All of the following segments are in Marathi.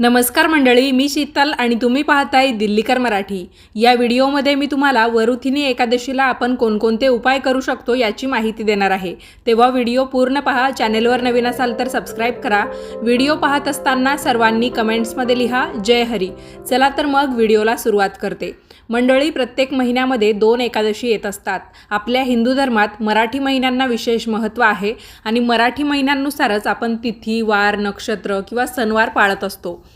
नमस्कार मंडळी मी शीतल आणि तुम्ही पाहताय दिल्लीकर मराठी. या व्हिडिओमध्ये मी तुम्हाला वरुथिनी एकादशीला आपण कोणकोणते उपाय करू शकतो याची माहिती देणार आहे. तेव्हा व्हिडिओ पूर्ण पहा चॅनेलवर नवीन असाल तर सबस्क्राईब करा. व्हिडिओ पाहत असताना सर्वांनी कमेंट्समध्ये लिहा जय हरी. चला तर मग व्हिडिओला सुरुवात करते. मंडळी प्रत्येक महिन्यामध्ये दोन एकादशी येत असतात. आपल्या हिंदू धर्मात मराठी महिन्यांना विशेष महत्त्व आहे आणि मराठी महिन्यांनुसारच आपण तिथी वार नक्षत्र किंवा सणवार पाळत असतो.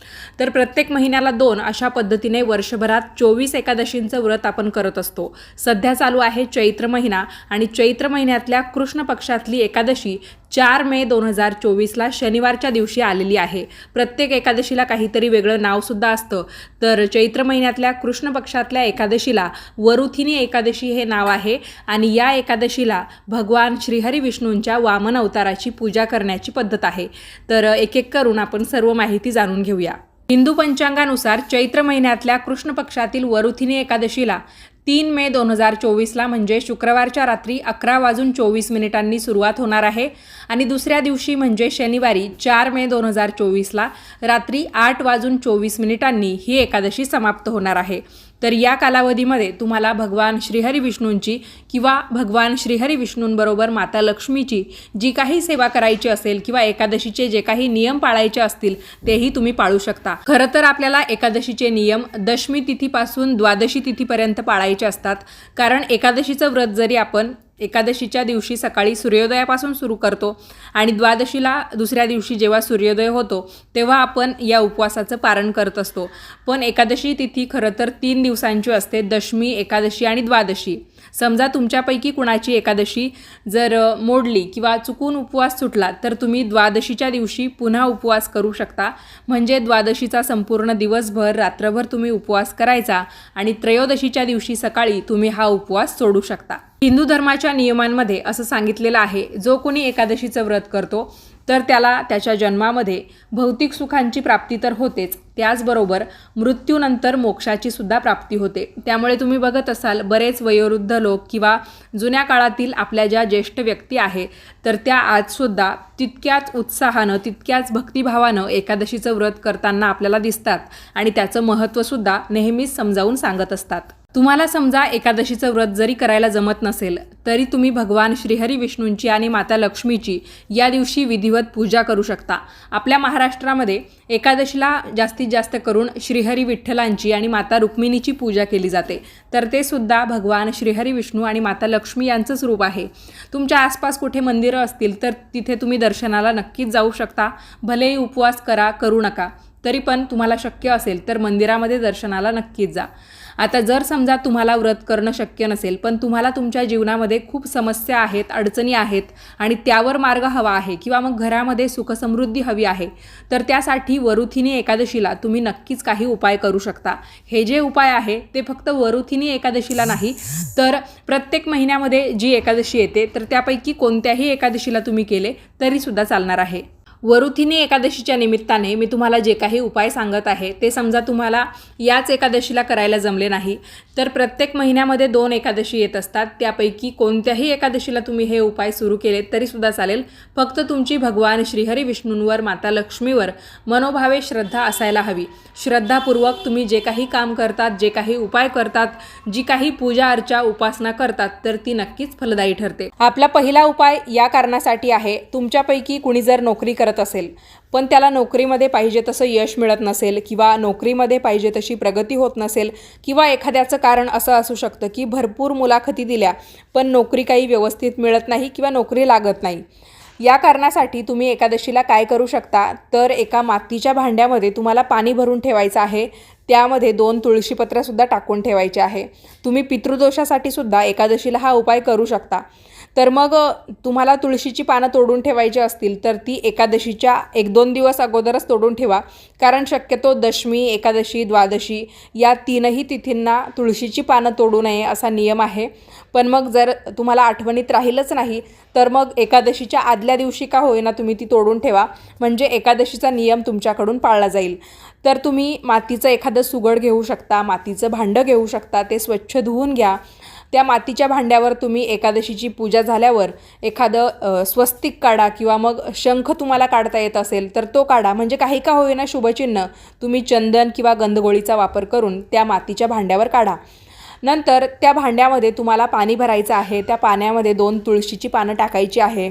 तर प्रत्येक महिन्याला दोन अशा पद्धतीने वर्षभरात चोवीस एकादशींचं व्रत आपण करत असतो. सध्या चालू आहे चैत्र महिना आणि चैत्र महिन्यातल्या कृष्ण पक्षातली एकादशी चार मे दोन हजार चोवीसला शनिवारच्या दिवशी आलेली आहे. प्रत्येक एकादशीला काहीतरी वेगळं नावसुद्धा असतं. तर चैत्र महिन्यातल्या कृष्ण पक्षातल्या एकादशीला वरुथिनी एकादशी हे नाव आहे आणि या एकादशीला भगवान श्रीहरी विष्णूंच्या वामन अवताराची पूजा करण्याची पद्धत आहे. तर एक एक करून आपण सर्व माहिती जाणून घेऊया. हिंदू पंचांगानुसार चैत्र महिन्यातल्या कृष्ण पक्षातील वरुथिनी एकादशीला तीन मे दोन हजार चोवीसला म्हणजे शुक्रवारच्या रात्री अकरा वाजून चोवीस मिनिटांनी सुरुवात होणार आहे आणि दुसऱ्या दिवशी म्हणजे शनिवारी चार मे दोन हजार चोवीसला रात्री आठ वाजून चोवीस मिनिटांनी ही एकादशी समाप्त होणार आहे. तर या कालावधीमध्ये तुम्हाला भगवान श्रीहरी विष्णूंची किंवा भगवान श्रीहरी विष्णूंबरोबर माता लक्ष्मीची जी काही सेवा करायची असेल किंवा एकादशीचे जे काही नियम पाळायचे असतील तेही तुम्ही पाळू शकता. खरं तर आपल्याला एकादशीचे नियम दशमी तिथीपासून द्वादशी तिथीपर्यंत पाळायचे असतात. कारण एकादशीचं व्रत जरी आपण एकादशीच्या दिवशी सकाळी सूर्योदयापासून सुरू करतो आणि द्वादशीला दुसऱ्या दिवशी जेव्हा सूर्योदय होतो तेव्हा आपण या उपवासाचं पारण करत असतो. पण एकादशी तिथी खरं तर तीन दिवसांची असते दशमी एकादशी आणि द्वादशी. समजा तुमच्यापैकी कुणाची एकादशी जर मोडली किंवा चुकून उपवास सुटला तर तुम्ही द्वादशीच्या दिवशी पुन्हा उपवास करू शकता. म्हणजे द्वादशीचा संपूर्ण दिवसभर रात्रभर तुम्ही उपवास करायचा आणि त्रयोदशीच्या दिवशी सकाळी तुम्ही हा उपवास सोडू शकता. हिंदू धर्माच्या नियमांमध्ये असं सांगितलेलं आहे जो कोणी एकादशीचं व्रत करतो तर त्याला त्याच्या जन्मामध्ये भौतिक सुखांची प्राप्ती तर होतेच. त्याचबरोबर मृत्यूनंतर मोक्षाची सुद्धा प्राप्ती होते. त्यामुळे तुम्ही बघत असाल बरेच वयोवृद्ध लोक किंवा जुन्या काळातील आपल्या ज्या ज्येष्ठ व्यक्ती आहे तर त्या आजसुद्धा तितक्याच उत्साहानं तितक्याच भक्तिभावानं एकादशीचं व्रत करताना आपल्याला दिसतात आणि त्याचं महत्त्वसुद्धा नेहमीच समजावून सांगत असतात. तुम्हाला समजा एकादशीचं व्रत जरी करायला जमत नसेल तरी तुम्ही भगवान श्रीहरी विष्णूंची आणि माता लक्ष्मीची या दिवशी विधिवत पूजा करू शकता. आपल्या महाराष्ट्रामध्ये एकादशीला जास्तीत जास्त करून श्रीहरी विठ्ठलांची आणि माता रुक्मिणीची पूजा केली जाते. तर ते सुद्धा भगवान श्रीहरी विष्णू आणि माता लक्ष्मी यांचंच रूप आहे. तुमच्या आसपास कुठे मंदिरं असतील तर तिथे तुम्ही दर्शनाला नक्कीच जाऊ शकता. भलेही उपवास करा करू नका. तरी पण तुम्हाला शक्य असेल तर मंदिरामध्ये दर्शनाला नक्कीच जा. आता जर समजा तुम्हाला व्रत करणं शक्य नसेल पण तुम्हाला तुमच्या जीवनामध्ये खूप समस्या आहेत अडचणी आहेत आणि त्यावर मार्ग हवा आहे किंवा मग घरामध्ये सुखसमृद्धी हवी आहे तर त्यासाठी वरुथिनी एकादशीला तुम्ही नक्कीच काही उपाय करू शकता. हे जे उपाय आहे ते फक्त वरुथिनी एकादशीला नाही तर प्रत्येक महिन्यामध्ये जी एकादशी येते तर त्यापैकी कोणत्याही एकादशीला तुम्ही केले तरीसुद्धा चालणार आहे. वरुथिनी एकादशीच्या निमित्ताने मी तुम्हाला जे काही उपाय सांगत आहे ते समजा तुम्हाला याच एकादशीला करायला जमले नाही तर प्रत्येक महिन्यामध्ये दोन एकादशी येत असतात. त्यापैकी कोणत्याही एकादशीला तुम्ही हे उपाय सुरू केले तरीसुद्धा चालेल. फक्त तुमची भगवान श्रीहरी विष्णूंवर माता लक्ष्मीवर मनोभावे श्रद्धा असायला हवी. श्रद्धापूर्वक तुम्ही जे काही काम करतात जे काही उपाय करतात जी काही पूजा अर्चा उपासना करतात तर ती नक्कीच फलदायी ठरते. आपला पहिला उपाय या कारणासाठी आहे. तुमच्यापैकी कुणी जर नोकरी करत असेल. पण त्याला नोकरीमध्ये पाहिजे तसं यश मिळत नसेल किंवा नोकरीमध्ये पाहिजे तशी प्रगती होत नसेल किंवा एखाद्याचं कारण असं असू शकतं की भरपूर मुलाखती दिल्या पण नोकरी काही व्यवस्थित मिळत नाही किंवा नोकरी लागत नाही. या कारणासाठी तुम्ही एकादशीला काय करू शकता? तर एका मातीच्या भांड्यामध्ये तुम्हाला पाणी भरून ठेवायचं आहे. त्यामध्ये दोन तुळशीपत्रसुद्धा टाकून ठेवायचे आहे. तुम्ही पितृदोषासाठी सुद्धा एकादशीला हा उपाय करू शकता. तर मग तुम्हाला तुळशीची पानं तोडून ठेवायची असतील तर ती एकादशीच्या एक दोन दिवस अगोदरच तोडून ठेवा. कारण शक्यतो दशमी एकादशी द्वादशी या तीनही तिथींना तुळशीची पानं तोडू नये असा नियम आहे. पण मग जर तुम्हाला आठवणीत राहीलच नाही तर मग एकादशीच्या आदल्या दिवशी का होईना तुम्ही ती तोडून ठेवा. म्हणजे एकादशीचा नियम तुमच्याकडून पाळला जाईल. तर तुम्ही मातीचं एखादं सुगड घेऊ शकता मातीचं भांडं घेऊ शकता ते स्वच्छ धुवून घ्या. त्या मातीच्या भांड्यावर तुम्ही एकादशीची पूजा झाल्यावर एखादं स्वस्तिक काढा किंवा मग शंख तुम्हाला काढता येत असेल तर तो काढा. म्हणजे काही का होईना शुभचिन्ह. तुम्ही चंदन किंवा गंधगोळीचा वापर करून त्या मातीच्या भांड्यावर काढा. नंतर त्या भांड्यामध्ये तुम्हाला पाणी भरायचं आहे. त्या पाण्यामध्ये दोन तुळशीची पानं टाकायची आहे.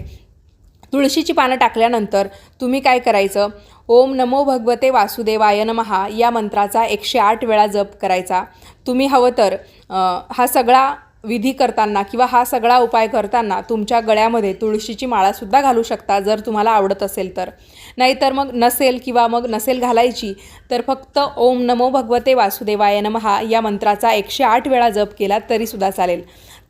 तुळशीची पानं टाकल्यानंतर तुम्ही काय करायचं? ओम नमो भगवते वासुदेवाय नमहा या मंत्राचा एकशे आठ वेळा जप करायचा. तुम्ही हवं तर हा सगळा विधी करताना किंवा हा सगळा उपाय करताना तुमच्या गळ्यामध्ये तुळशीची माळासुद्धा घालू शकता जर तुम्हाला आवडत असेल तर. नाहीतर मग नसेल किंवा मग नसेल घालायची तर फक्त ओम नमो भगवते वासुदेवाय नमहा या मंत्राचा एकशे आठ वेळा जप केला तरीसुद्धा चालेल.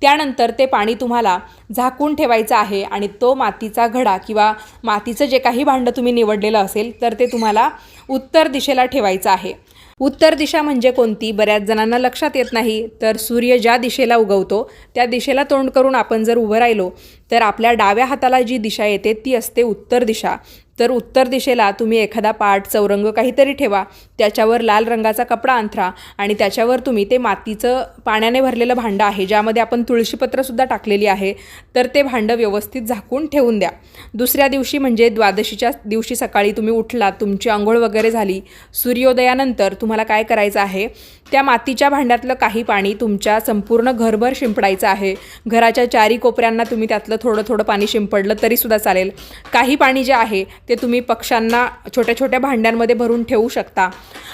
त्यानंतर ते पाणी तुम्हाला झाकून ठेवायचं आहे आणि तो मातीचा घडा किंवा मातीचं जे काही भांडं तुम्ही निवडलेलं असेल तर ते तुम्हाला उत्तर दिशेला ठेवायचं आहे. उत्तर दिशा म्हणजे कोणती? बऱ्याच जणांना लक्षात येत नाही. तर सूर्य ज्या दिशेला उगवतो त्या दिशेला तोंड करून आपण जर उभं राहिलो तर आपल्या डाव्या हाताला जी दिशा येते ती असते उत्तर दिशा. तर उत्तर दिशेला तुम्ही एखादा पाट चौरंग काहीतरी ठेवा. त्याच्यावर लाल रंगाचा कपडा अंथरा आणि त्याच्यावर तुम्ही ते मातीचं पाण्याने भरलेलं भांडं आहे ज्यामध्ये आपण तुळशीपत्रसुद्धा टाकलेली आहे तर ते भांडं व्यवस्थित झाकून ठेवून द्या. दुसऱ्या दिवशी म्हणजे द्वादशीच्या दिवशी सकाळी तुम्ही उठलात तुमची आंघोळ वगैरे झाली सूर्योदयानंतर तुम्हाला काय करायचं आहे? त्या मातीच्या भांड्यातलं काही पाणी तुमच्या संपूर्ण घरभर शिंपडायचं आहे. घराच्या चारी कोपऱ्यांना तुम्ही त्यातलं थोडं थोडं पाणी शिंपडलं तरीसुद्धा चालेल. काही पाणी जे आहे ते तुम्ही पक्ष्यांना छोट्या छोट्या भांड्यांमध्ये भरून ठेवू शकता.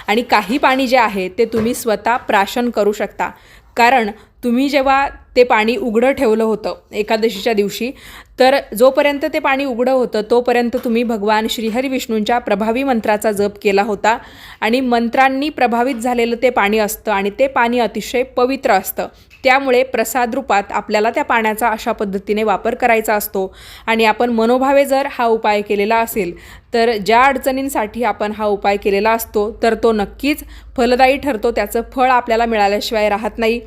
आणि काही पाणी जे आहे ते तुम्ही स्वतः प्राशन करू शकता. कारण तुम्ही जेव्हा ते पाणी उघडं ठेवलं होतं एकादशीच्या दिवशी तर जोपर्यंत ते पाणी उघडं होतं तोपर्यंत तुम्ही भगवान श्रीहरी विष्णूंच्या प्रभावी मंत्राचा जप केला होता. आणि मंत्रांनी प्रभावित झालेलं ते पाणी असतं आणि ते पाणी अतिशय पवित्र असतं. त्यामुळे प्रसाद रूपात आपल्याला त्या पाण्याचा अशा पद्धतीने वापर करायचा असतो. आणि आपण मनोभावे जर हा उपाय केलेला असेल तर ज्या अडचणींसाठी आपण हा उपाय केलेला असतो तर तो नक्कीच फलदायी ठरतो. त्याचं फळ आपल्याला मिळाल्याशिवाय राहत नाही.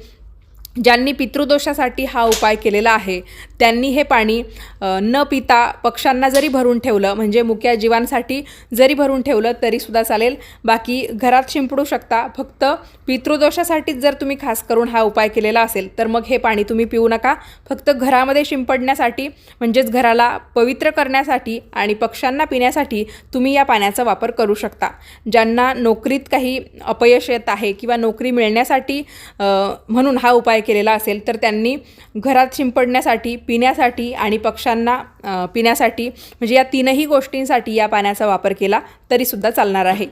ज्यांनी पितृदोषासाठी हा उपाय केलेला आहे त्यांनी हे पाणी न पिता पक्ष्यांना जरी भरून ठेवलं म्हणजे मुक्या जीवांसाठी जरी भरून ठेवलं तरीसुद्धा चालेल. बाकी घरात शिंपडू शकता. फक्त पितृदोषासाठीच जर तुम्ही खास करून हा उपाय केलेला असेल तर मग हे पाणी तुम्ही पिऊ नका. फक्त घरामध्ये शिंपडण्यासाठी म्हणजेच घराला पवित्र करण्यासाठी आणि पक्ष्यांना पिण्यासाठी तुम्ही या पाण्याचा वापर करू शकता. ज्यांना नोकरीत काही अपयश येत आहे किंवा नोकरी मिळण्यासाठी म्हणून हा उपाय केलेला असेल तर त्यांनी घरात शिंपडण्यासाठी पिण्यासाठी आणि पक्ष्यांना पिण्यासाठी म्हणजे या तीनही गोष्टींसाठी या पाण्याचा वापर केला तरीसुद्धा चालणार आहे.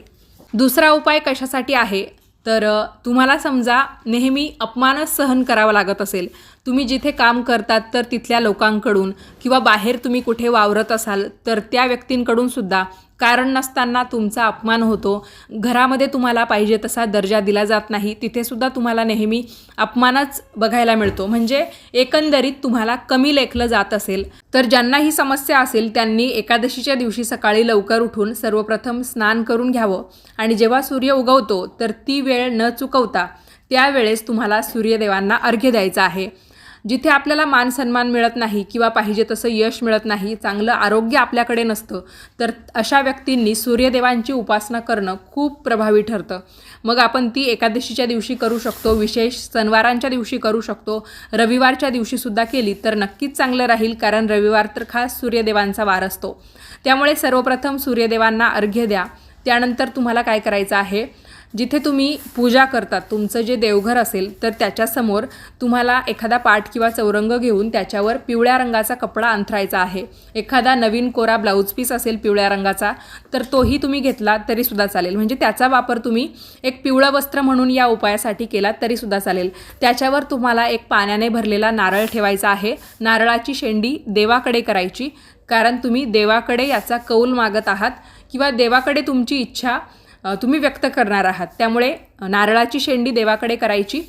दुसरा उपाय कशासाठी आहे? तर तुम्हाला समजा नेहमी अपमानच सहन करावा लागत असेल तुम्ही जिथे काम करतात तर तिथल्या लोकांकडून किंवा बाहेर तुम्ही कुठे वावरत असाल तर त्या व्यक्तींकडून सुद्धा कारण नसताना तुमचा अपमान होतो. घरामध्ये तुम्हाला पाहिजे तसा दर्जा दिला जात नाही. तिथेसुद्धा तुम्हाला नेहमी अपमानच बघायला मिळतो. म्हणजे एकंदरीत तुम्हाला कमी लेखलं जात असेल. तर ज्यांना ही समस्या असेल त्यांनी एकादशीच्या दिवशी सकाळी लवकर उठून सर्वप्रथम स्नान करून घ्यावं. आणि जेव्हा सूर्य उगवतो तर ती वेळ न चुकवता त्यावेळेस तुम्हाला सूर्यदेवांना अर्घ्य द्यायचा आहे. जिथे आपल्याला मान सन्मान मिळत नाही किंवा पाहिजे तसं यश मिळत नाही चांगलं आरोग्य आपल्याकडे नसतं तर अशा व्यक्तींनी सूर्यदेवांची उपासना करणं खूप प्रभावी ठरतं. मग आपण ती एकादशीच्या दिवशी करू शकतो विशेष सणवारांच्या दिवशी करू शकतो रविवारच्या दिवशीसुद्धा केली तर नक्कीच चांगलं राहील कारण रविवार तर खास सूर्यदेवांचा वार असतो. त्यामुळे सर्वप्रथम सूर्यदेवांना अर्घ्य द्या. त्यानंतर तुम्हाला काय करायचं आहे? जिथे तुम्ही पूजा करतात तुमचं जे देवघर असेल तर त्याच्यासमोर तुम्हाला एखादा पाठ किंवा चौरंग घेऊन त्याच्यावर पिवळ्या रंगाचा कपडा अंथरायचा आहे. एखादा नवीन कोरा ब्लाऊज पीस असेल पिवळ्या रंगाचा तर तोही तुम्ही घेतला तरीसुद्धा चालेल. म्हणजे त्याचा वापर तुम्ही एक पिवळं वस्त्र म्हणून या उपायासाठी केला तरीसुद्धा चालेल. त्याच्यावर तुम्हाला एक पाण्याने भरलेला नारळ ठेवायचा आहे. नारळाची शेंडी देवाकडे करायची कारण तुम्ही देवाकडे याचा कौल मागत आहात किंवा देवाकडे तुमची इच्छा तुम्ही व्यक्त करणार आहात. त्यामुळे नारळाची शेंडी देवाकडे करायची.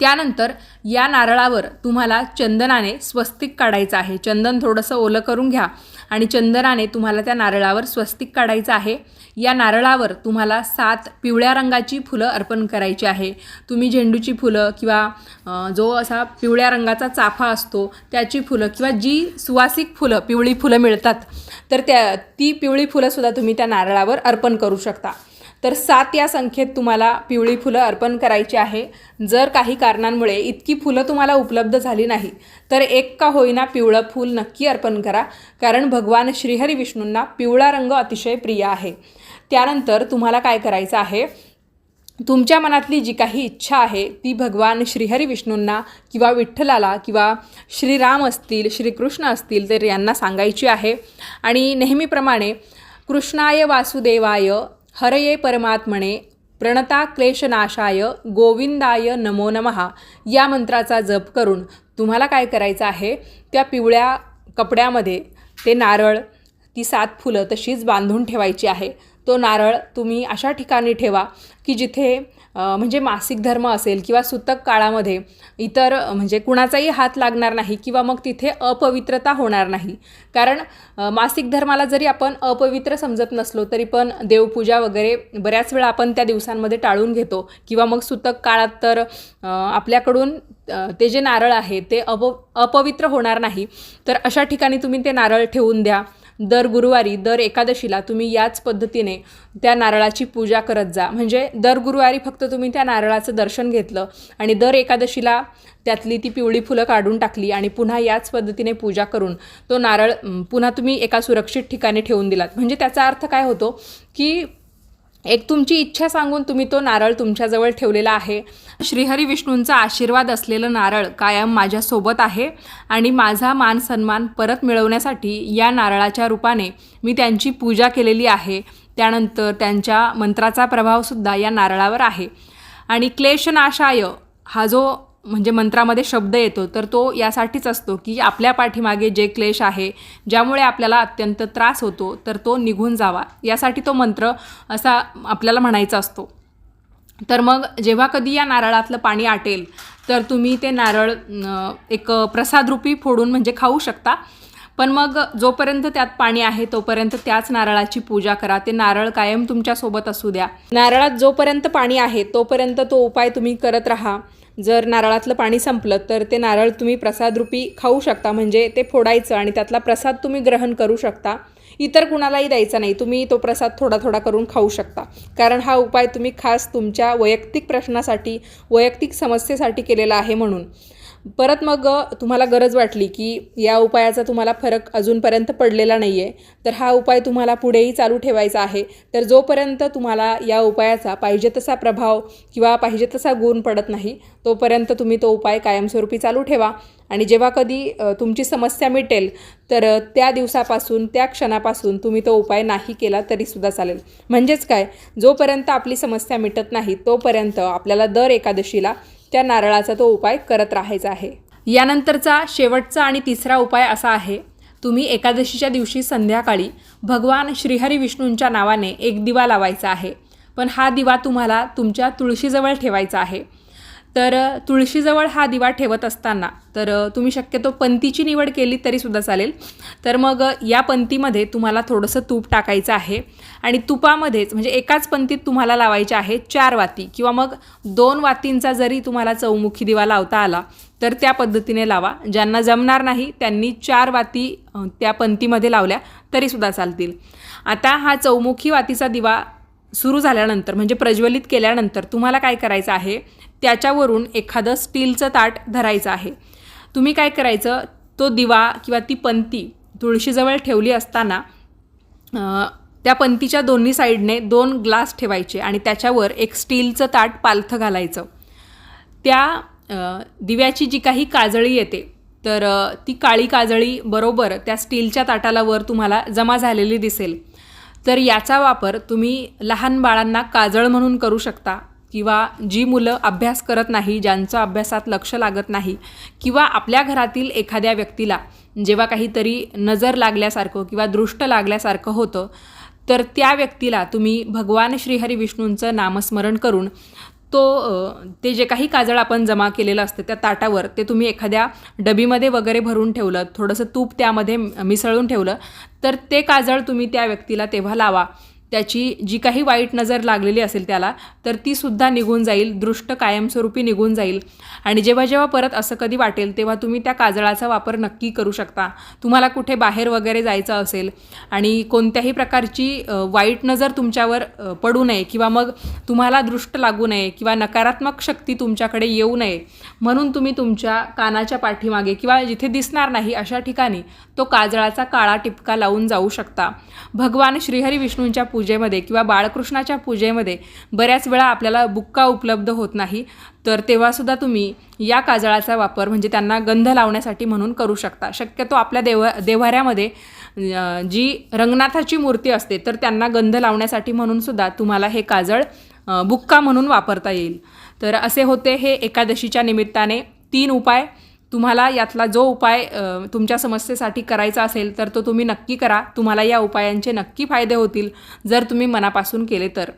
त्यानंतर या नारळावर तुम्हाला चंदनाने स्वस्तिक काढायचं आहे. चंदन थोडंसं ओलं करून घ्या आणि चंदनाने तुम्हाला त्या नारळावर स्वस्तिक काढायचं आहे. या नारळावर तुम्हाला सात पिवळ्या रंगाची फुलं अर्पण करायची आहे. तुम्ही झेंडूची फुलं किंवा जो असा पिवळ्या रंगाचा चाफा असतो त्याची फुलं किंवा जी सुवासिक फुलं पिवळी फुलं मिळतात तर त्या ती पिवळी फुलंसुद्धा तुम्ही त्या नारळावर अर्पण करू शकता. तर सात या संख्येत तुम्हाला पिवळी फुलं अर्पण करायची आहे. जर काही कारणांमुळे इतकी फुलं तुम्हाला उपलब्ध झाली नाही तर एक का होईना पिवळं फूल नक्की अर्पण करा. कारण भगवान श्रीहरी विष्णूंना पिवळा रंग अतिशय प्रिय आहे. त्यानंतर तुम्हाला काय करायचं आहे? तुमच्या मनातली जी काही इच्छा आहे ती भगवान श्रीहरी विष्णूंना किंवा विठ्ठलाला किंवा श्रीराम असतील श्रीकृष्ण असतील तर यांना सांगायची आहे. आणि नेहमीप्रमाणे कृष्णाय वासुदेवाय हरये परमात्मने प्रणता क्लेशनाशाय गोविंदाय नमो नमः या मंत्राचा जप करून तुम्हाला काय करायचं आहे? त्या पिवळ्या कपड्यामध्ये ते नारळ ती सात फुलं तशीच बांधून ठेवायची आहे. तो नारळ तुम्ही अशा ठिकाणी ठेवा की जिथे म्हणजे मासिक धर्म असेल किंवा सुतक काळामध्ये इतर म्हणजे कुणाचाही हात लागणार नाही किंवा मग तिथे अपवित्रता होणार नाही. कारण मासिक धर्माला जरी आपण अपवित्र समजत नसलो तरी पण देवपूजा वगैरे बऱ्याच वेळा आपण त्या दिवसांमध्ये टाळून घेतो. किंवा मग सुतक काळात तर आपल्याकडून ते जे नारळ आहे ते अप अपवित्र होणार नाही. तर अशा ठिकाणी तुम्ही ते नारळ ठेवून द्या. दर गुरुवारी दर एकादशीला तुम्ही याच पद्धतीने त्या नारळाची पूजा करत जा. म्हणजे दर गुरुवारी फक्त तुम्ही त्या नारळाचं दर्शन घेतलं आणि दर एकादशीला त्यातली ती पिवळी फुलं काढून टाकली आणि पुन्हा याच पद्धतीने पूजा करून तो नारळ पुन्हा तुम्ही एका सुरक्षित ठिकाणी ठेवून दिलात. म्हणजे त्याचा अर्थ काय होतो की एक तुमची इच्छा सांगून तुम्ही तो नारळ तुमच्याजवळ ठेवलेला आहे. श्रीहरी विष्णूंचा आशीर्वाद असलेलं नारळ कायम माझ्यासोबत आहे आणि माझा मान सन्मान परत मिळवण्यासाठी या नारळाच्या रूपाने मी त्यांची पूजा केलेली आहे. त्यानंतर त्यांच्या मंत्राचा प्रभावसुद्धा या नारळावर आहे. आणि क्लेशनाशाय हा जो म्हणजे मंत्रामध्ये शब्द येतो तर तो यासाठीच असतो की आपल्या पाठीमागे जे क्लेश आहे ज्यामुळे आपल्याला अत्यंत त्रास होतो तर तो निघून जावा. यासाठी तो मंत्र असा आपल्याला म्हणायचा असतो. तर मग जेव्हा कधी या नारळातलं पाणी आटेल तर तुम्ही ते नारळ एक प्रसादरूपी फोडून म्हणजे खाऊ शकता. पण मग जोपर्यंत त्यात पाणी आहे तोपर्यंत त्याच नारळाची पूजा करा. ते नारळ कायम तुमच्यासोबत असू द्या. नारळात जोपर्यंत पाणी आहे तोपर्यंत तो उपाय तुम्ही करत राहा. जर नारळातलं पाणी संपलं तर ते नारळ तुम्ही प्रसादरूपी खाऊ शकता. म्हणजे ते फोडायचं आणि त्यातला प्रसाद तुम्ही ग्रहण करू शकता. इतर कुणालाही द्यायचा नाही. तुम्ही तो प्रसाद थोडा थोडा करून खाऊ शकता. कारण हा उपाय तुम्ही खास तुमच्या वैयक्तिक प्रश्नासाठी वैयक्तिक समस्येसाठी केलेला आहे म्हणून. परत मग तुम्हाला गरज वाटली की या उपायाचा तुम्हाला फरक अजूनपर्यंत पडलेला नाही आहे तर हा उपाय तुम्हाला पुढेही चालू ठेवायचा आहे. तर जोपर्यंत तुम्हाला या उपायाचा पाहिजे तसा प्रभाव किंवा पाहिजे तसा गुण पडत नाही तोपर्यंत तुम्ही तो उपाय कायमस्वरूपी चालू ठेवा. आणि जेव्हा कधी तुमची समस्या मिटेल तर त्या दिवसापासून त्या क्षणापासून तुम्ही तो उपाय नाही केला तरीसुद्धा चालेल. म्हणजेच काय? जोपर्यंत आपली समस्या मिटत नाही तोपर्यंत आपल्याला दर एकादशीला त्या नारळाचा तो उपाय करत राहायचा आहे. यानंतरचा शेवटचा आणि तिसरा उपाय असा आहे तुम्ही एकादशीच्या दिवशी संध्याकाळी भगवान श्रीहरी विष्णूंच्या नावाने एक दिवा लावायचा आहे. पण हा दिवा तुम्हाला तुमच्या तुळशीजवळ ठेवायचा आहे. तर तुळशीजवळ हा दिवा ठेवत असताना तर तुम्ही शक्यतो पंतीची निवड केली तरीसुद्धा चालेल. तर मग या पंतीमध्ये तुम्हाला थोडंसं तूप टाकायचं आहे आणि तुपामध्येच म्हणजे एकाच पंतीत तुम्हाला लावायचे आहे चार वाती किंवा मग दोन वातींचा जरी तुम्हाला चौमुखी दिवा लावता आला तर त्या पद्धतीने लावा. ज्यांना जमणार नाही त्यांनी चार वाती त्या पंतीमध्ये लावल्या तरीसुद्धा चालतील. आता हा चौमुखी वातीचा दिवा सुरू झाल्यानंतर म्हणजे प्रज्वलित केल्यानंतर तुम्हाला काय करायचं आहे? त्याच्यावरून एखादं स्टीलचं ताट धरायचं आहे. तुम्ही काय करायचं? तो दिवा किंवा ती पंती तुळशीजवळ ठेवली असताना त्या पंतीच्या दोन्ही साईडने दोन ग्लास ठेवायचे आणि त्याच्यावर एक स्टीलचं ताट पालथं घालायचं. त्या दिव्याची जी काही काजळी येते तर ती काळी काजळी बरोबर त्या स्टीलच्या ताटाला वर तुम्हाला जमा झालेली दिसेल. तर याचा वापर तुम्ही लहान बाळांना काजळ म्हणून करू शकता. किंवा जी मुलं अभ्यास करत नाही ज्यांचं अभ्यासात लक्ष लागत नाही किंवा आपल्या घरातील एखाद्या व्यक्तीला जेव्हा काहीतरी नजर लागल्यासारखं किंवा दृष्ट लागल्यासारखं होतं तर त्या व्यक्तीला तुम्ही भगवान श्रीहरी विष्णूंचं नामस्मरण करून तो ते जे काही काजळ आपण जमा केलेलं असतं त्या ताटावर ते तुम्ही एखाद्या डबीमध्ये वगैरे भरून ठेवलं थोडंसं तूप त्यामध्ये मिसळून ठेवलं तर ते काजळ तुम्ही त्या व्यक्तीला तेव्हा लावा. त्याची जी काही वाईट नजर लागलेली असेल त्याला तर ती सुद्धा निघून जाईल दृष्ट कायमस्वरूपी निघून जाईल. आणि जेव्हा जेव्हा परत असं कधी वाटेल तेव्हा तुम्ही त्या काजळाचा वापर नक्की करू शकता. तुम्हाला कुठे बाहेर वगैरे जायचं असेल आणि कोणत्याही प्रकारची वाईट नजर तुमच्यावर पडू नये किंवा मग तुम्हाला दृष्ट लागू नये किंवा नकारात्मक शक्ती तुमच्याकडे येऊ नये म्हणून तुम्ही तुमच्या कानाच्या पाठीमागे किंवा जिथे दिसणार नाही अशा ठिकाणी तो काजळाचा काळा टिपका लावून जाऊ शकता. भगवान श्रीहरी विष्णूंच्या पूजेमध्ये किंवा बाळकृष्णाच्या पूजेमध्ये बऱ्याच वेळा आपल्याला बुक्का उपलब्ध होत नाही. तर तेव्हासुद्धा तुम्ही या काजळाचा वापर म्हणजे त्यांना गंध लावण्यासाठी म्हणून करू शकता. शक्यतो आपल्या देव देव्हाऱ्यामध्ये जी रंगनाथाची मूर्ती असते तर त्यांना गंध लावण्यासाठी म्हणून सुद्धा तुम्हाला हे काजळ बुक्का म्हणून वापरता येईल. तर असे होते हे एकादशीच्या निमित्ताने. तीन उपाय तुम्हाला यातला जो उपाय तुमच्या समस्येसाठी करायचा असेल तर तो तुम्ही नक्की करा. तुम्हाला या उपायांचे नक्की फायदे होतील जर तुम्ही मनापासून केले तर.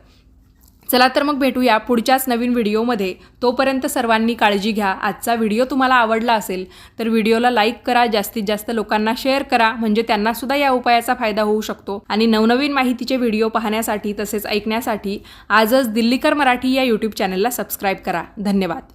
चला तर मग भेटूया पुढच्याच नवीन व्हिडिओमध्ये. तोपर्यंत सर्वांनी काळजी घ्या. आजचा व्हिडिओ तुम्हाला आवडला असेल तर व्हिडिओला लाईक करा. जास्तीत जास्त लोकांना शेअर करा. म्हणजे त्यांनासुद्धा या उपायाचा फायदा होऊ शकतो. आणि नवनवीन माहितीचे व्हिडिओ पाहण्यासाठी तसेच ऐकण्यासाठी आजच दिल्लीकर मराठी या यूट्यूब चॅनलला सबस्क्राईब करा. धन्यवाद.